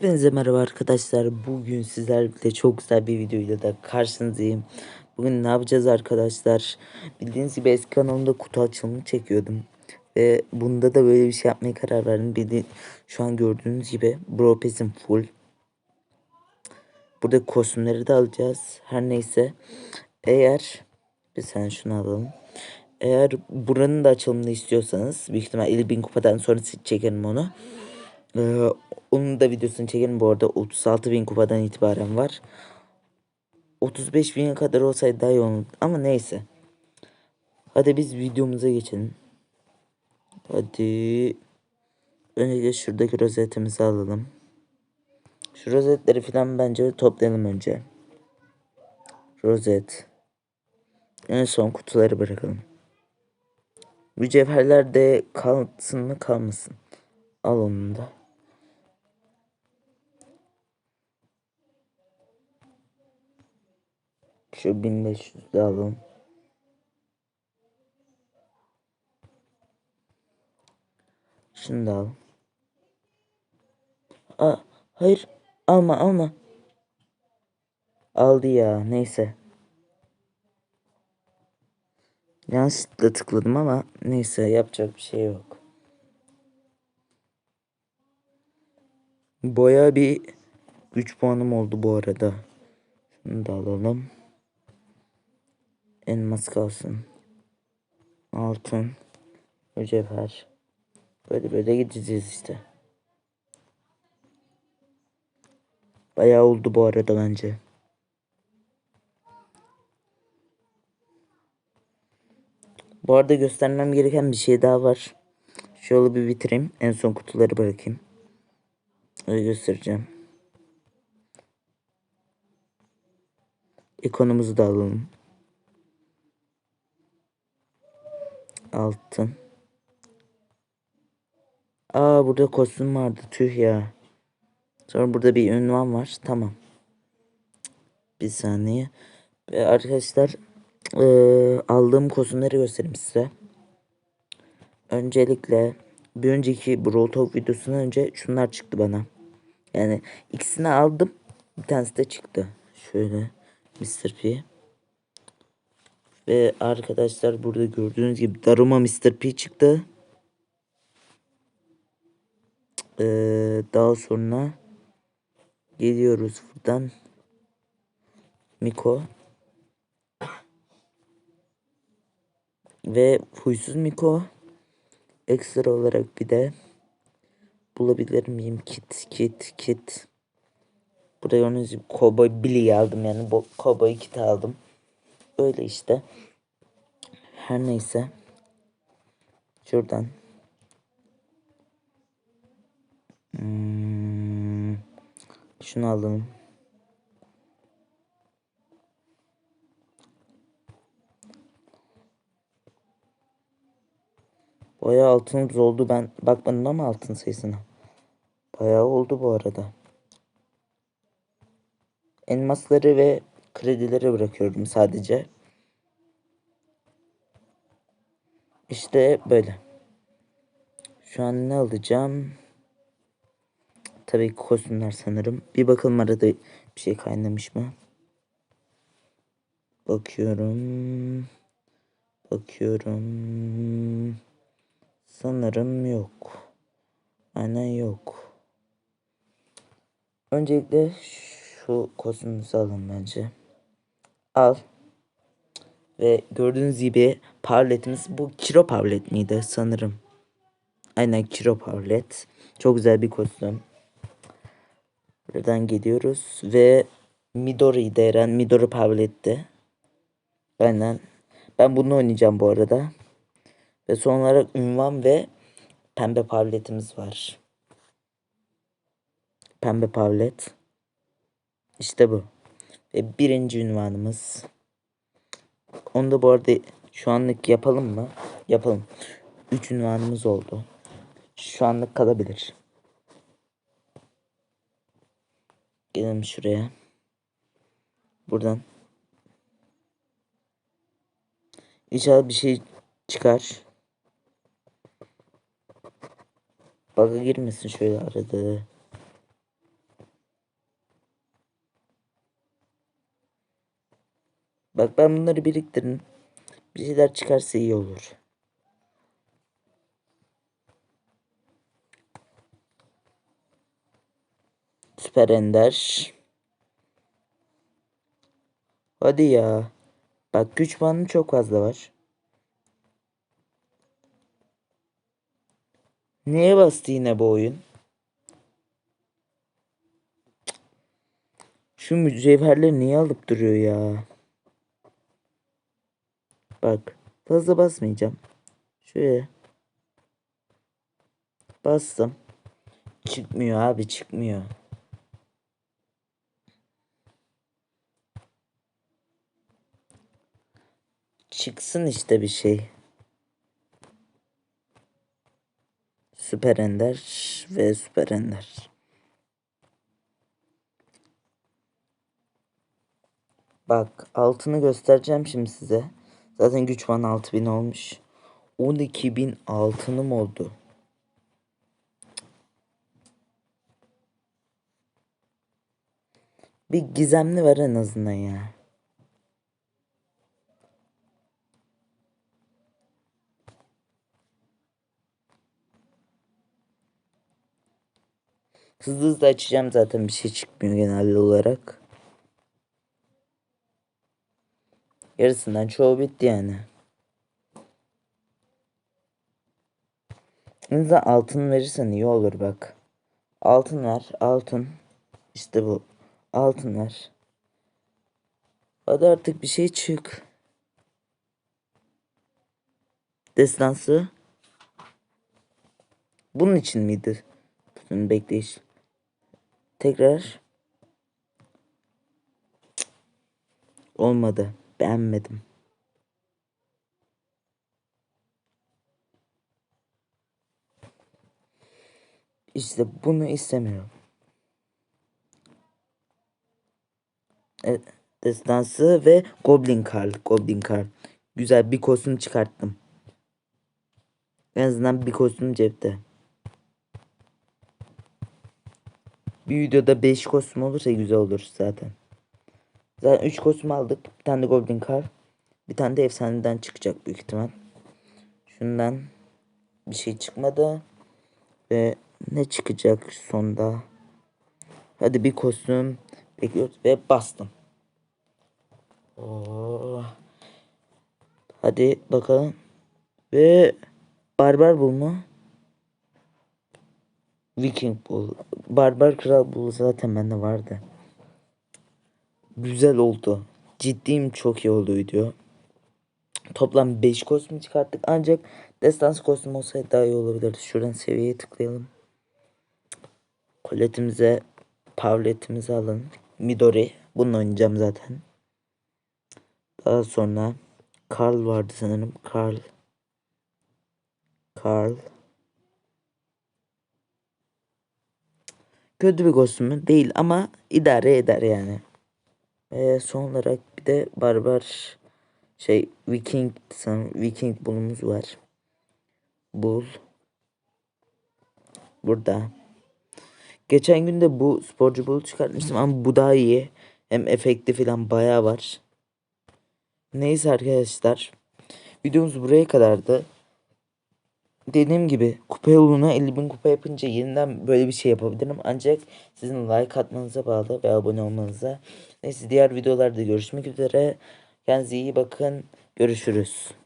Hepinize merhaba arkadaşlar. Bugün sizlerle çok güzel bir videoyla da karşınızdayım. Bugün ne yapacağız arkadaşlar? Bildiğiniz gibi eski kanalımda kutu açılımı çekiyordum. Ve bunda da böyle bir şey yapmaya karar verdim. Bildi şu an gördüğünüz gibi Bro Pass'im full. Burada kostümleri de alacağız. Her neyse. Eğer bir sen şunu alalım. Eğer buranın da açılımını istiyorsanız büyük ihtimal 50 bin kupadan sonra çekerim onu. Ee, onun da videosunu çekelim bu arada 36 bin kupadan itibaren var. 35 bin kadar olsaydı daha iyi olurdu ama neyse. Hadi biz videomuza geçelim. Hadi. Önce şuradaki rozetimizi alalım. Şu rozetleri falan bence toplayalım önce. Rozet. En son kutuları bırakalım. Mücevherler de kalsın mı kalmasın. Al onu da. Şu 1500 de alalım. Şunu da al. Aa, hayır. Alma alma. Aldı ya. Neyse. Yanlışlıkla tıkladım ama neyse yapacak bir şey yok. Boya bir 3 puanım oldu bu arada. Şunu da alalım. Elmas kalsın. Altın. Mücevher. Böyle böyle gideceğiz işte. Bayağı oldu bu arada bence. Bu arada göstermem gereken bir şey daha var. Şöyle bir bitireyim. En son kutuları bırakayım. Öyle göstereceğim. İkonumuzu da alalım. Altın. Aa burada kostüm vardı. Tüh ya. Sonra burada bir ünvan var. Tamam. Bir saniye. Ve arkadaşlar ee, aldığım kostümleri göstereyim size. Öncelikle bir önceki Brawl Talk videosundan önce şunlar çıktı bana. Yani ikisini aldım. Bir tanesi de çıktı. Şöyle Mr. P. Ve arkadaşlar burada gördüğünüz gibi Daruma Mr. P çıktı. Ee, daha sonra geliyoruz buradan. Miko. Ve huysuz Miko. Ekstra olarak bir de bulabilir miyim? Kit, kit, kit. Buraya gördüğünüz gibi Cowboy Billy aldım yani. Cowboy kit aldım. Öyle işte. Her neyse. Şuradan. Hmm, şunu alalım. Bayağı altınız oldu. Ben bakmadım ama altın sayısına. Bayağı oldu bu arada. Elmasları ve kredileri bırakıyorum sadece. İşte böyle. Şu an ne alacağım? Tabii ki kostümler sanırım. Bir bakalım arada bir şey kaynamış mı? Bakıyorum. Bakıyorum. Sanırım yok. Aynen yok. Öncelikle şu kostümümüzü alın bence. Al. Ve gördüğünüz gibi parletimiz bu kiro parlet miydi sanırım. Aynen kiro parlet. Çok güzel bir kostüm. Buradan gidiyoruz ve Midori'yi de Eren Midori parletti. Aynen. Ben bunu oynayacağım bu arada. Ve son olarak ünvan ve pembe parletimiz var. Pembe parlet. İşte bu. Ve birinci ünvanımız. Onu da bu arada şu anlık yapalım mı? Yapalım. Üç ünvanımız oldu. Şu anlık kalabilir. Gelelim şuraya. Buradan. İnşallah bir şey çıkar. Bug'a girmesin şöyle arada. Bak ben bunları biriktirin. Bir şeyler çıkarsa iyi olur. Süper Ender. Hadi ya. Bak güç puanı çok fazla var. Niye bastı yine bu oyun? Şu mücevherleri niye alıp duruyor ya? Bak fazla basmayacağım. Şöyle. Bastım. Çıkmıyor abi çıkmıyor. Çıksın işte bir şey. Süper Ender ve Süper Ender. Bak altını göstereceğim şimdi size. Zaten güç puanı 6000 olmuş. 12.000 altınım oldu. Bir gizemli var en azından ya. Hızlı hızlı açacağım zaten bir şey çıkmıyor genel olarak. Yarısından çoğu bitti yani. Azından altın verirsen iyi olur bak. Altın ver. Altın. İşte bu. Altın ver. Hadi artık bir şey çık. Destansı. Bunun için miydi? Bütün bekleyiş. Tekrar. Olmadı. Beğenmedim. İşte bunu istemiyorum. Evet, destansı ve Goblin Karl. Goblin Karl. Güzel bir kostüm çıkarttım. En azından bir kostüm cepte. Bir videoda 5 kostüm olursa güzel olur zaten. Zaten 3 kostüm aldık. Bir tane de Goblin Karl. Bir tane de efsaneden çıkacak büyük ihtimal. Şundan bir şey çıkmadı. Ve ne çıkacak sonda? Hadi bir kostüm bekliyoruz ve bastım. Oo. Hadi bakalım. Ve barbar bul mu? Viking bul. Barbar kral bul zaten bende vardı. Güzel oldu. Ciddiyim çok iyi oldu video. Toplam 5 kostüm çıkarttık ancak destans kostüm olsaydı daha iyi olabilirdi. Şuradan seviyeye tıklayalım. Koletimize Pavletimizi alın. Midori. Bununla oynayacağım zaten. Daha sonra Karl vardı sanırım. Karl. Karl. Kötü bir kostümü değil ama idare eder yani. Ve son olarak bir de barbar şey Viking sanırım Viking bulumuz var. Bul. Burada. Geçen gün de bu sporcu bulu çıkartmıştım ama bu daha iyi. Hem efekti falan bayağı var. Neyse arkadaşlar. Videomuz buraya kadardı. Dediğim gibi kupa yoluna 50 bin kupa yapınca yeniden böyle bir şey yapabilirim. Ancak sizin like atmanıza bağlı ve abone olmanıza. Neyse diğer videolarda görüşmek üzere. Kendinize iyi bakın. Görüşürüz.